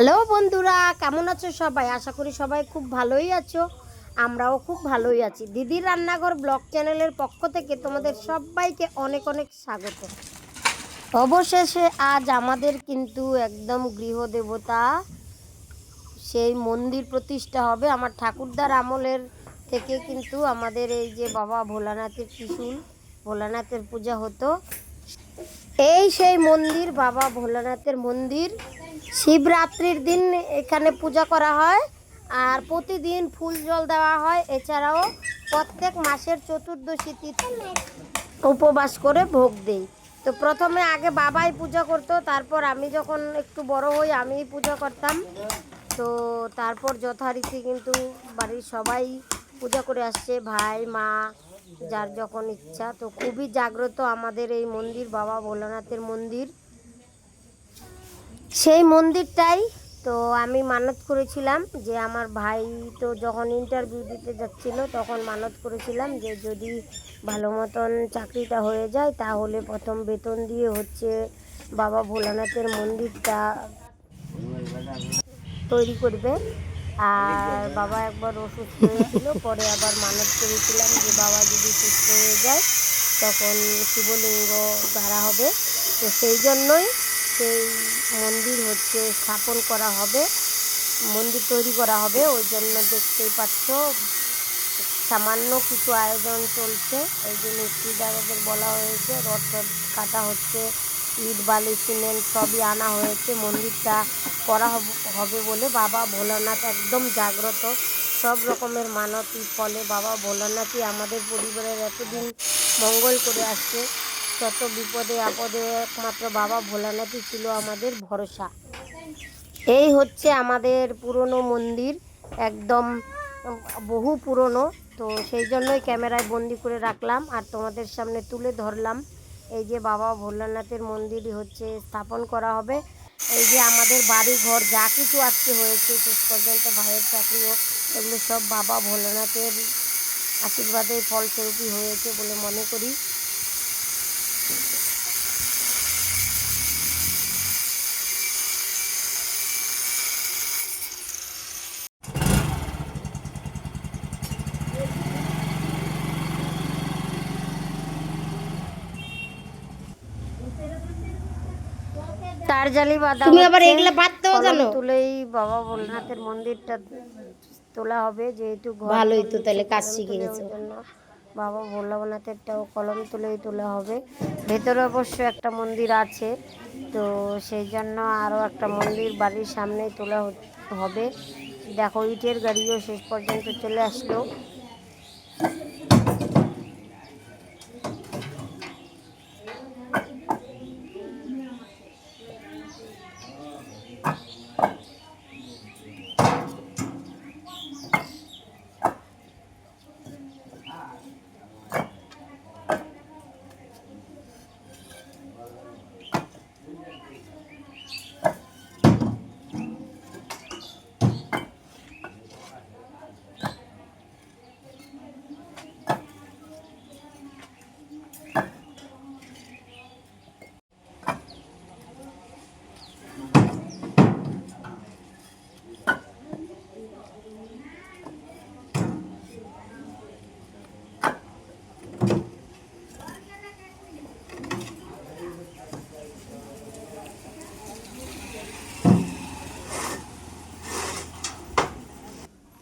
Hello বন্ধুরা, কেমন আছো সবাই? আশা করি সবাই খুব ভালোই আছো। আমরাও খুব ভালোই আছি। দিদির রান্নাঘর ব্লগ চ্যানেলের পক্ষ থেকে তোমাদের সবাইকে অনেক অনেক স্বাগত। অবশেষে আজ আমাদের কিন্তু একদম গৃহদেবতা, সেই মন্দির প্রতিষ্ঠা হবে আমার ঠাকুরদার আমলের থেকে কিন্তু আমাদের এই যে বাবা ভোলানাথের ত্রিশূল, ভোলানাথের পূজা হতো। এই সেই মন্দির, বাবা ভোলানাথের মন্দির। শিবরাত্রির দিন এখানে পূজা করা হয় আর প্রতিদিন ফুল জল দেওয়া হয়। এছাড়াও প্রত্যেক মাসের চতুর্দশী তিথি উপবাস করে ভোগ দেই। তো প্রথমে আগে বাবাই পূজা করতো, তারপর আমি যখন একটু বড় হই আমিই পূজা করতাম। তো তারপর যথারীতি কিন্তু বাড়ির সবাই পূজা করে আসছে, ভাই, মা, যার যখন ইচ্ছা। তো খুবই জাগ্রত আমাদের এই মন্দির, বাবা ভোলানাথের মন্দির। সেই মন্দিরটাই তো আমি মানত করেছিলাম যে আমার ভাই তো যখন ইন্টারভিউ দিতে যাচ্ছিল তখন মানত করেছিলাম যে যদি ভালো মতন চাকরিটা হয়ে যায় তাহলে প্রথম বেতন দিয়ে হচ্ছে বাবা ভোলানাথের মন্দিরটা তৈরি করবে। আর বাবা একবার অসুস্থ হয়েছিল পরে আবার মানত করেছিলাম যে বাবা যদি সুস্থ হয়ে যায় তখন শিবলিঙ্গ ধারা হবে। তো সেই জন্যই সেই মন্দির হচ্ছে স্থাপন করা হবে, মন্দির তৈরি করা হবে, ওই জন্য দেখতেই পাচ্ছ সামান্য কিছু আয়োজন চলছে। এই যে মিস্ত্রি দাদাদের বলা হয়েছে টড কাটা হচ্ছে, ইট, বালি, সিমেন্ট সবই আনা হয়েছে, মন্দিরটা করা হবে বলে বাবা ভোলানাথ একদম জাগ্রত। সব রকমের মানতি ফলে বাবা ভোলানাথই আমাদের পরিবারের এতদিন মঙ্গল করে আসছে। যত বিপদে আপদে একমাত্র বাবা ভোলানাথই ছিল আমাদের ভরসা। এই হচ্ছে আমাদের পুরনো মন্দির, একদম বহু পুরনো। তো সেই জন্যই ক্যামেরায় বন্দি করে রাখলাম আর তোমাদের সামনে তুলে ধরলাম। এই যে বাবা ভোলানাথের মন্দিরই হচ্ছে স্থাপন করা হবে। এই যে আমাদের বাড়ি ঘর যা কিছু আজকে হয়েছে, শেষ পর্যন্ত ভাইয়ের চাকরিও, এগুলো সব বাবা ভোলানাথের আশীর্বাদের ফলস্বরূপই হয়েছে বলে মনে করি। তার জালি বাঁধা তুমি আবার এগুলা বাঁধতেও জানো? তুলেই বাবা ভোলানাথের মন্দিরটা তোলা হবে যেহেতু ভালোই তো তাহলে কাজ শিখে গেছো। বাবা ভোলানাথেরটাও কলম তুলেই তোলা হবে। ভেতরে অবশ্য একটা মন্দির আছে, তো সেই জন্য আরও একটা মন্দির বাড়ির সামনেই তোলা হবে। দেখো, ইটের গাড়িও শেষ পর্যন্ত চলে আসলো।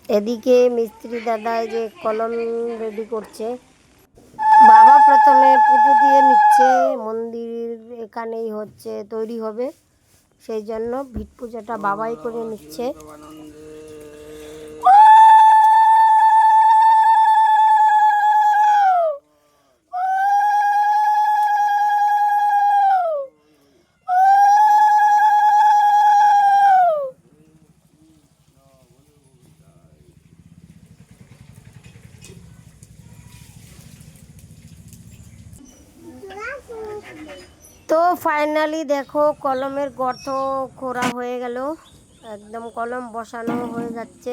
এদিকে মিস্ত্রি দাদা যে কলম রেডি করছে। বাবা প্রথমে পুজো দিয়ে নিচ্ছে, মন্দির এখানেই হচ্ছে, তৈরি হবে। সেই জন্য ভিট পূজাটা বাবাই করে নিচ্ছে। তো ফাইনালি দেখো কলমের গর্ত খোঁড়া হয়ে গেল। একদম কলম বসানো হয়ে যাচ্ছে।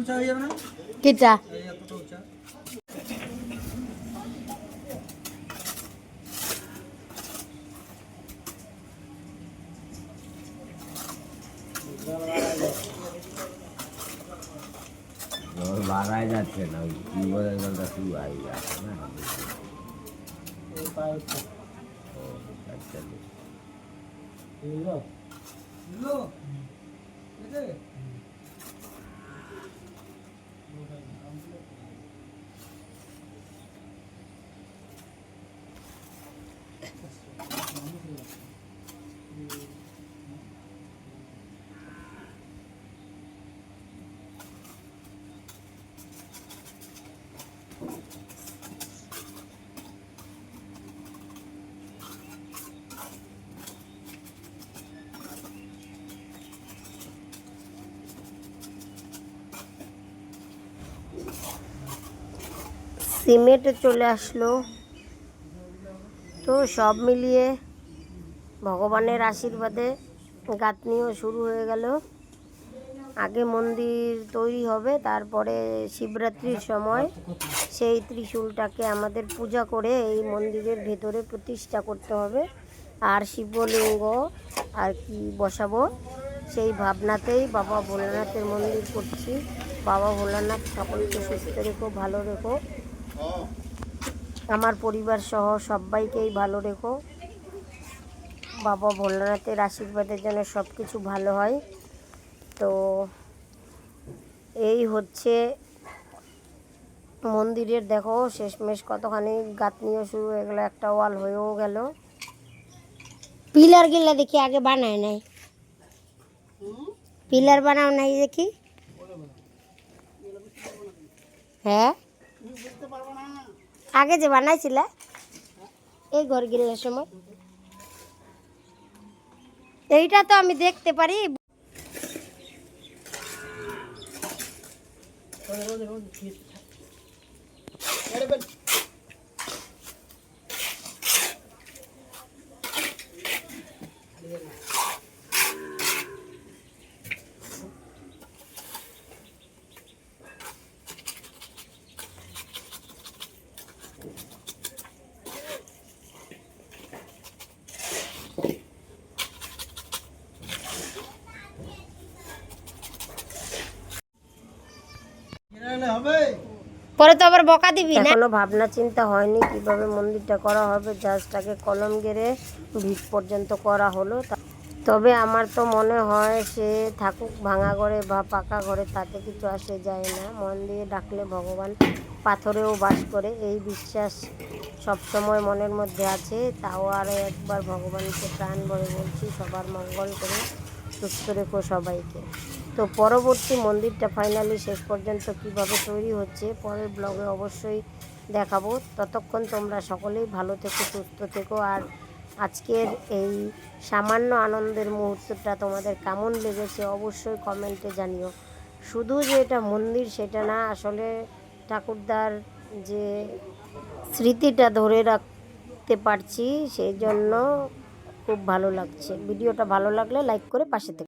উঁচা হয়ে যাবে। না কিটা এই এতটা উঁচা জল বাড়াই যাচ্ছে না ওই টিউবওয়েলের জলটা শুরু হয়ে যাচ্ছে না এই সিমেন্টে চলে আসলো। তো সব মিলিয়ে ভগবানের আশীর্বাদে গাঁথনিও শুরু হয়ে গেল। আগে মন্দির তৈরি হবে, তারপরে শিবরাত্রির সময় সেই ত্রিশূলটাকে আমাদের পূজা করে এই মন্দিরের ভেতরে প্রতিষ্ঠা করতে হবে। আর শিবলিঙ্গ আর কি বসাবো, সেই ভাবনাতেই বাবা ভোলানাথের মন্দির করছি। বাবা ভোলানাথ সকলকে সুস্থ রেখো, ভালো রেখো। আমার পরিবার সহ সবাইকেই ভালো রেখো। বাবা ভোলানাথের আশীর্বাদের যেন সব কিছু ভালো হয়। তো এই হচ্ছে মন্দিরের দেখো শেষমেশ কতখানি গাঁথনিও শুরু হয়ে গেলো একটা ওয়াল হয়েও গেল। পিলার গেলে দেখি আগে বানায় নাই। পিলার বানাও নাই দেখি। হ্যাঁ? আগে যে বানাইছিলে এই ঘর গিলার সময়। এইটা তো আমি দেখতে পারি। পরে তো আবার বকা দিবি না? এখনও ভাবনা চিন্তা হয়নি কীভাবে মন্দিরটা করা হবে জাস্টটাকে কলম গেড়ে ভিত পর্যন্ত করা হলো। তা- তবে আমার তো মনে হয় সে থাকুক ভাঙা ঘরে বা পাকা ঘরে তাতে কিছু আসে যায় না। মন দিয়ে ডাকলে ভগবান পাথরেও বাস করে। এই বিশ্বাস সবসময় মনের মধ্যে আছে। তাও আরও একবার ভগবানকে প্রাণ ভরে বলছি সবার মঙ্গল করে সুস্থ রেখো সবাইকে। তো পরবর্তী মন্দিরটা ফাইনালি শেষ পর্যন্ত কীভাবে তৈরি হচ্ছে পরের ব্লগে অবশ্যই দেখাবো। ততক্ষণ তোমরা সকলেই ভালো থেকো, সুস্থ থেকো। আর আজকের এই সামান্য আনন্দের মুহূর্তটা তোমাদের কেমন লেগেছে অবশ্যই কমেন্টে জানিও। শুধু যে এটা মন্দির সেটা না, আসলে ঠাকুরদার যে স্মৃতিটা ধরে রাখতে পারছি, সেই জন্য খুব ভালো লাগছে। ভিডিওটা ভালো লাগলে লাইক করে পাশে থেকে।